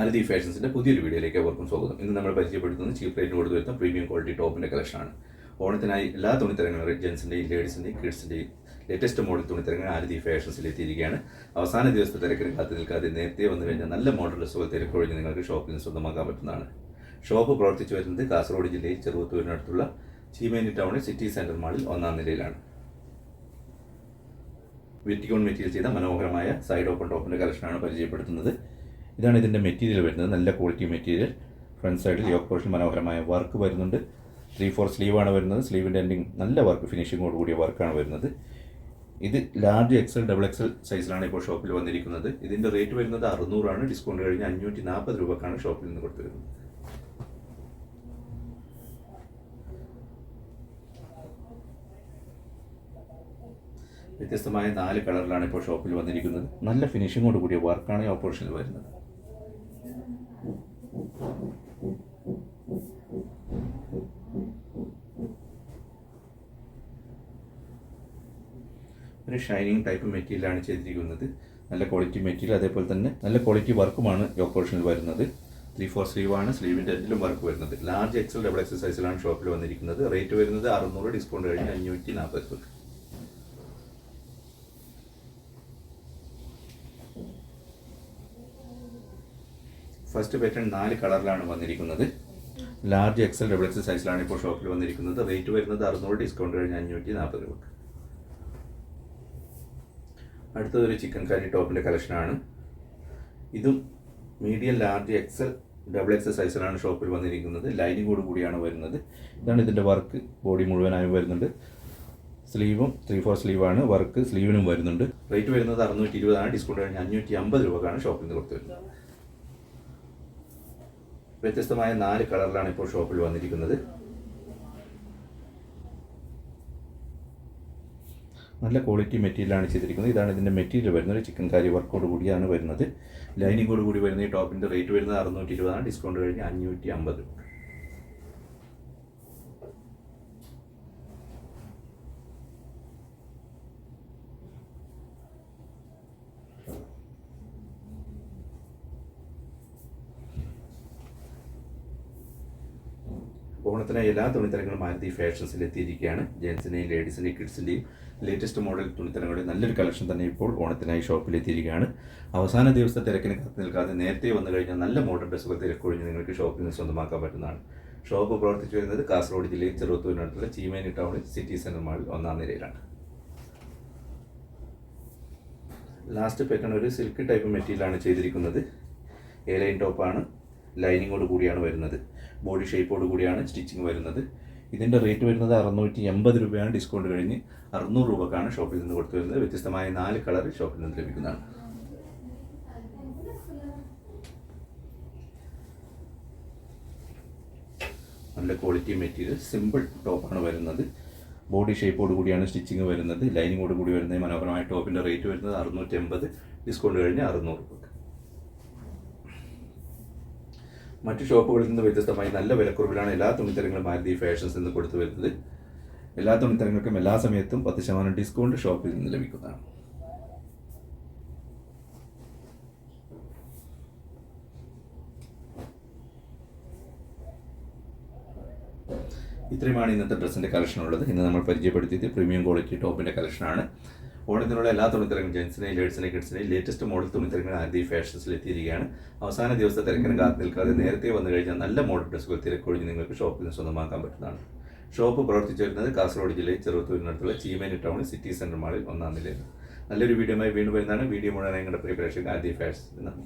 ആരതി ഫാഷൻസിന്റെ പുതിയൊരു വീഡിയോയിലേക്ക് അവർക്കും സ്വാഗതം. ഇന്ന് നമ്മൾ പരിചയപ്പെടുത്തുന്നത് ചീപ്പ് റേറ്റ് കൊടുത്തു വരുന്ന പ്രീമിയം ക്വാളിറ്റി ടോപ്പിന്റെ കളക്ഷനാണ് ഓണത്തിനായി എല്ലാ തുണിത്തരങ്ങളും ജെൻസിന്റെയും ലേഡീസിന്റെയും കിഡ്സിന്റെയും ലേറ്റസ്റ്റ് മോഡൽ തുണിത്തരങ്ങൾ ആരതി ഫാഷൻസിൽ എത്തിയിരിക്കുകയാണ്. അവസാന ദിവസത്തെ തിരക്കിന് കാത്തു നിൽക്കാതെ നേരത്തെ വന്നു കഴിഞ്ഞാൽ നല്ല മോഡൽ ഡ്രസ്സുകൾ തിരക്കൊഴിഞ്ഞ് നിങ്ങൾക്ക് ഷോപ്പിൽ നിന്ന് സ്വന്തമാക്കാൻ പറ്റുന്നതാണ്. ഷോപ്പ് പ്രവർത്തിച്ചു വരുന്നത് കാസർഗോഡ് ജില്ലയിൽ ചെറുവത്തൂരിനടുത്തുള്ള ചീമേനി ടൗണിൽ സിറ്റി സെന്റർ മാളിൽ ഒന്നാം നിലയിലാണ്. വിറ്റിക്കോൺ മെറ്റീരിയൽ ചെയ്ത മനോഹരമായ സൈഡ് ഓപ്പൺ ടോപ്പിന്റെ കളക്ഷനാണ് പരിചയപ്പെടുത്തുന്നത്. ഇതാണ് ഇതിന്റെ മെറ്റീരിയൽ വരുന്നത്. നല്ല ക്വാളിറ്റി മെറ്റീരിയൽ ഫ്രണ്ട് സൈഡിൽ യോക്ക് പോർഷൻ മനോഹരമായ വർക്ക് വരുന്നുണ്ട്. ത്രീ ഫോർ സ്ലീവാണ് വരുന്നത്. സ്ലീവിന്റെ എൻഡിങ് നല്ല വർക്ക് ഫിനിഷിങ്ങോട് കൂടിയ വർക്കാണ് വരുന്നത്. ഇത് ലാർജ് എക്സൽ ഡബിൾ എക്സൽ സൈസിലാണ് ഇപ്പോൾ ഷോപ്പിൽ വന്നിരിക്കുന്നത്. ഇതിന്റെ റേറ്റ് വരുന്നത് അറുന്നൂറാണ്. ഡിസ്കൗണ്ട് കഴിഞ്ഞ് അഞ്ഞൂറ്റി നാൽപ്പത് രൂപക്കാണ് ഷോപ്പിൽ നിന്ന് കൊടുത്തു വരുന്നത് വ്യത്യസ്തമായ നാല് കളറിലാണ് ഇപ്പോൾ ഷോപ്പിൽ വന്നിരിക്കുന്നത്. നല്ല ഫിനിഷിങ്ങോട് കൂടിയ വർക്കാണ് ഈ ഓപ്പറേഷനിൽ വരുന്നത്. ഒരു ഷൈനിങ് ടൈപ്പ് മെറ്റീരിയലാണ് ചെയ്തിരിക്കുന്നത്. നല്ല ക്വാളിറ്റി മെറ്റീരിയൽ അതേപോലെ തന്നെ നല്ല ക്വാളിറ്റി വർക്കുമാണ് ഈ ഓപ്പറേഷനിൽ വരുന്നത്. ത്രീ ഫോർ ആണ് സ്ലീവിന്റെ എൻഡിലും വർക്ക് വരുന്നത്. ലാർജ് എക്സൽ ഡബിൾ എക്സസൈസിലാണ് ഷോപ്പിൽ വന്നിരിക്കുന്നത്. റേറ്റ് വരുന്നത് അറുന്നൂറ് ഡിസ്കൗണ്ട് കഴിഞ്ഞ് അഞ്ഞൂറ്റി നാൽപ്പത് രൂപ. ഫസ്റ്റ് പാറ്റേൺ നാല് കളറിലാണ് വന്നിരിക്കുന്നത്. ലാർജ് എക്സൽ ഡബിൾ എക്സൽ സൈസിലാണ് ഇപ്പോൾ ഷോപ്പിൽ വന്നിരിക്കുന്നത്. റേറ്റ് വരുന്നത് അറുന്നൂറ് ഡിസ്കൗണ്ട് കഴിഞ്ഞ് അഞ്ഞൂറ്റി നാൽപ്പത് രൂപ. അടുത്തതൊരു ചിക്കൻ കറി ടോപ്പിന്റെ കളക്ഷനാണ് ഇതും medium large XL double XL സൈസിലാണ് ഷോപ്പിൽ വന്നിരിക്കുന്നത്. ലൈനിങ്ങോട് കൂടിയാണ് വരുന്നത്. ഇതാണ് ഇതിന്റെ വർക്ക് ബോഡി മുഴുവനായും വരുന്നുണ്ട്. സ്ലീവും ത്രീ ഫോർ സ്ലീവാണ് വർക്ക് സ്ലീവിനും വരുന്നുണ്ട്. റേറ്റ് വരുന്നത് അറുന്നൂറ്റി ഇരുപതാണ് ഡിസ്കൗണ്ട് കഴിഞ്ഞ് അഞ്ഞൂറ്റി അമ്പത് രൂപക്കാണ് ഷോപ്പിൽ നിന്ന് കൊടുത്തു വരുന്നത് വ്യത്യസ്തമായ നാല് കളറിലാണ് ഇപ്പോൾ ഷോപ്പിൽ വന്നിരിക്കുന്നത്. നല്ല ക്വാളിറ്റി മെറ്റീരിയലാണ് ചെയ്തിരിക്കുന്നത്. ഇതാണ് ഇതിന്റെ മെറ്റീരിയൽ വരുന്നത്. ചിക്കൻ കാരി വർക്കോട് കൂടിയാണ് വരുന്നത്. ലൈനിങ്ങോട് കൂടി വരുന്ന ഈ ടോപ്പിന്റെ റേറ്റ് വരുന്നത് അറുന്നൂറ്റി ഇരുപതാണ്. ഡിസ്കൗണ്ട് കഴിഞ്ഞ് അഞ്ഞൂറ്റി അമ്പത്. ഓണത്തിന് എല്ലാ തുണിത്തരങ്ങളും മാരുതി ഫാഷൻസിൽ എത്തിയിരിക്കുകയാണ് ജെൻസിന്റെയും ലേഡീസിന്റെയും കിഡ്സിന്റെയും ലേറ്റസ്റ്റ് മോഡൽ തുണിത്തരങ്ങളുടെ നല്ലൊരു കളക്ഷൻ തന്നെ ഇപ്പോൾ ഓണത്തിനായി ഷോപ്പിൽ എത്തിയിരിക്കുകയാണ് അവസാന ദിവസത്തെ തിരക്കിന് കാത്തു നിൽക്കാതെ നേരത്തെ വന്നു കഴിഞ്ഞാൽ നല്ല മോഡൽ ഡ്രസ്സുകൾ തിരക്കൊഴിഞ്ഞ് നിങ്ങൾക്ക് ഷോപ്പിൽ നിന്ന് സ്വന്തമാക്കാൻ പറ്റുന്നതാണ്. ഷോപ്പ് പ്രവർത്തിച്ചു വരുന്നത് കാസർഗോഡ് ജില്ലയിൽ ചെറുത്തൂരിനടുത്തുള്ള ചീമേനി ടൗണിൽ സിറ്റി സെന്റർ മാളിൽ ഒന്നാം നിലയിലാണ് ലാസ്റ്റ് പാറ്റേൺ ഒരു സിൽക്ക് ടൈപ്പ് മെറ്റീരിയലാണ് ചെയ്തിരിക്കുന്നത്. എ ടോപ്പാണ് ലൈനിങ്ങോട് കൂടിയാണ് വരുന്നത്. ബോഡി ഷേപ്പോട് കൂടിയാണ് സ്റ്റിച്ചിങ് വരുന്നത്. ഇതിന്റെ റേറ്റ് വരുന്നത് അറുന്നൂറ്റി എൺപത് രൂപയാണ്. ഡിസ്കൗണ്ട് കഴിഞ്ഞ് അറുന്നൂറ് രൂപക്കാണ് ഷോപ്പിൽ നിന്ന് കൊടുത്തു വരുന്നത്. വ്യത്യസ്തമായ നാല് കളർ ഷോപ്പിൽ നിന്ന് ലഭിക്കുന്നതാണ്. നല്ല ക്വാളിറ്റി മെറ്റീരിയൽ സിമ്പിൾ ടോപ്പാണ് വരുന്നത്. ബോഡി ഷേപ്പോട് കൂടിയാണ് സ്റ്റിച്ചിങ് വരുന്നത്. ലൈനിങ്ങോട് കൂടി വരുന്നത്. മനോഹരമായ ടോപ്പിന്റെ റേറ്റ് വരുന്നത് അറുന്നൂറ്റി എൺപത് ഡിസ്കൗണ്ട് കഴിഞ്ഞ് അറുന്നൂറ് രൂപ മറ്റു ഷോപ്പുകളിൽ നിന്ന് വ്യത്യസ്തമായി നല്ല വിലക്കുറവിലാണ് എല്ലാ തുണിത്തരങ്ങളും മാരുതി ഫാഷൻസ് നിന്ന് കൊടുത്തു വരുന്നത്. എല്ലാ തുണിത്തരങ്ങൾക്കും എല്ലാ സമയത്തും പത്ത് ശതമാനം ഡിസ്കൗണ്ട് ഷോപ്പിൽ നിന്ന് ലഭിക്കുന്നതാണ്. ഇത്രയുമാണ് ഇന്നത്തെ ഡ്രസ്സിന്റെ കളക്ഷൻ ഉള്ളത്. ഇന്ന് നമ്മൾ പരിചയപ്പെടുത്തിയത് പ്രീമിയം ക്വാളിറ്റി ടോപ്പിന്റെ കളക്ഷനാണ്. ഓണത്തിനുള്ള എല്ലാ തുണിത്തരങ്ങളും ജെൻസിനെയും ലേഡീസിനെയും കിഡ്സിനെയും ലേറ്റസ്റ്റ് മോഡൽ തുണിത്തരങ്ങൾ ആദ്യ ഫാഷൻസിൽ എത്തിയിരിക്കുകയാണ് അവസാന ദിവസത്തെ തിരക്കിന് കാത്തു നിൽക്കാതെ നേരത്തെ വന്നു കഴിഞ്ഞാൽ നല്ല മോഡൽ ഡ്രസ്സുകൾ തിരക്കൊഴിഞ്ഞ് നിങ്ങൾക്ക് ഷോപ്പിൽ നിന്ന് സ്വന്തമാക്കാൻ പറ്റുന്നതാണ്. ഷോപ്പ് പ്രവർത്തിച്ചു വരുന്നത് കാസർഗോഡ് ജില്ലയിൽ ചെറുത്തൂരിനടുത്തുള്ള ചീമേനി ടൗൺ സിറ്റി സെന്റർ മാളിൽ ഒന്നാം നിലയിൽ നല്ലൊരു വീഡിയോയുമായി വീണ്ടും വരുന്നതാണ്. വീഡിയോ മുഴുവൻ നിങ്ങളുടെ പ്രിയ പ്രേക്ഷകർ ആദ്യ ഫാഷൻസ് നന്ദി.